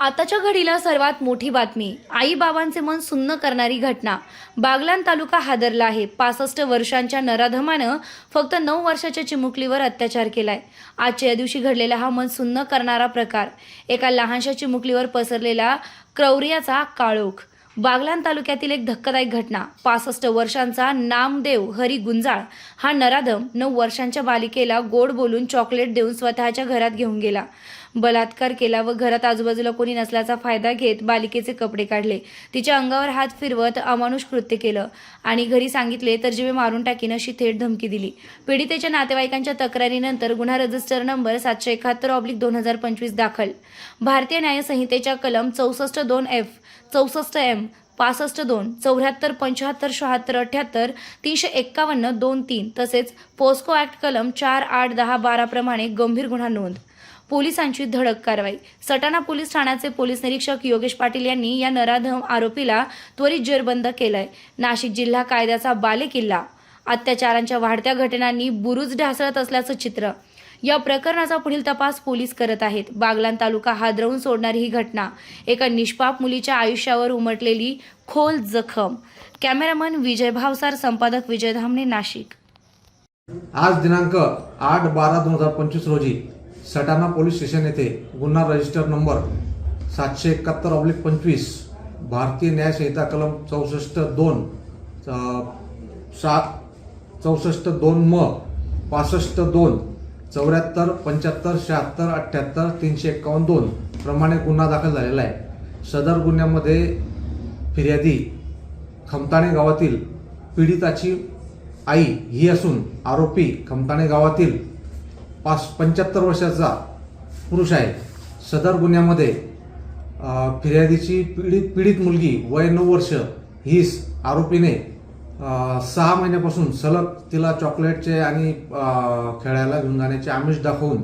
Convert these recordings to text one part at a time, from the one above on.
आताच्या घडीला सर्वात मोठी बातमी आई बाबांचे मन सुन्न करणारी घटना. बागलान तालुका हादरला आहे. पासष्ट वर्षांच्या नराधमानं फक्त नऊ वर्षाच्या चिमुकलीवर अत्याचार केलाय. आजच्या या दिवशी घडलेला हा मन सुन्न करणारा प्रकार. एका लहानशा चिमुकलीवर पसरलेला क्रौर्याचा काळोख. बागलान तालुक्यातील एक धक्कादायक घटना. पासष्ट वर्षांचा नामदेव हरी गुंजाळ हा नराधम नऊ वर्षांच्या बालिकेला गोड बोलून चॉकलेट देऊन स्वतःच्या घरात घेऊन गेला. बलात्कार केला व घरात आजूबाजूला कोणी नसल्याचा फायदा घेत बालिकेचे कपडे काढले. तिच्या अंगावर हात फिरवत अमानुष कृत्य केलं आणि घरी सांगितले तर जीवे मारून टाकीन अशी थेट धमकी दिली. पीडितेच्या नातेवाईकांच्या तक्रारीनंतर गुन्हा रजिस्टर नंबर सातशे एकाहत्तर ऑब्लिक दोन हजार पंचवीस दाखल. भारतीय न्यायसंहितेच्या कलम चौसष्ट दोन एफ चौसष्ट एम पासष्ट दोन चौऱ्याहत्तर पंच्याहत्तर शहात्तर अठ्याहत्तर तीनशे एक्कावन्न दोन तीन तसेच पोस्को ॲक्ट कलम चार आठ दहा बारा प्रमाणे गंभीर गुन्हा नोंद. पोलिसांची धडक कारवाई. सटाणा पोलीस ठाण्याचे पोलीस निरीक्षक योगेश पाटील यांनी या नराधम आरोपीला त्वरित जेरबंद केलंय. नाशिक जिल्हा कायद्याचा बालेकिल्ला. अत्याचारांच्या वाढत्या घटनांनी बुरुज ढासळत असल्याचं चित्र. या प्रकरणाचा पुढील तपास पोलीस करत आहेत. बागलान तालुका हादरवून सोडणारी ही घटना एका निष्पाप मुलीच्या आयुष्यावर उमटलेली खोल जखम. कॅमेरामन विजय भावसार संपादक विजय धामणे नाशिक. आज दिनांक आठ बारा दोन हजार पंचवीस रोजी सटाणा पोलीस स्टेशन येथे गुन्हा रजिस्टर नंबर सातशे एकाहत्तर ऑब्लिक पंचवीस भारतीय न्याय संहिता कलम चौसष्ट दोन सात चौसष्ट दोन म पासष्ट दोन चौऱ्याहत्तर पंच्याहत्तर शहात्तर अठ्ठ्याहत्तर तीनशे एक्कावन्न दोन प्रमाणे गुन्हा दाखल झालेला आहे. सदर गुन्ह्यामध्ये फिर्यादी खमताणे गावातील पीडिताची आई ही असून आरोपी खमताणे गावातील पाच पंच्याहत्तर वर्षाचा पुरुष आहे. सदर गुन्ह्यामध्ये फिर्यादीची पीडित पीडित मुलगी वय नऊ वर्ष ही आरोपीने सहा महिन्यापासून सलग तिला चॉकलेटचे आणि खेळायला घेऊन जाण्याचे आमिष दाखवून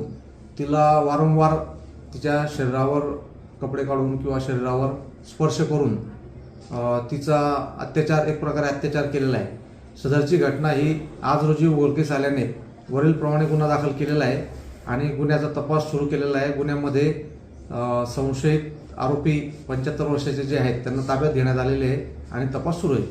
तिला वारंवार तिच्या शरीरावर कपडे काढून किंवा शरीरावर स्पर्श करून तिचा अत्याचार एक प्रकारे अत्याचार केलेला आहे. सदरची घटना ही आज रोजी उघडकीस आल्याने वरीलप्रमाणे गुन्हा दाखल केलेला आहे आणि गुन्ह्याचा तपास सुरू केलेला आहे. गुन्ह्यामध्ये संशयित आरोपी पंच्याहत्तर वर्षाचे जे आहेत त्यांना ताब्यात घेण्यात आलेले आहे आणि तपास सुरू आहे.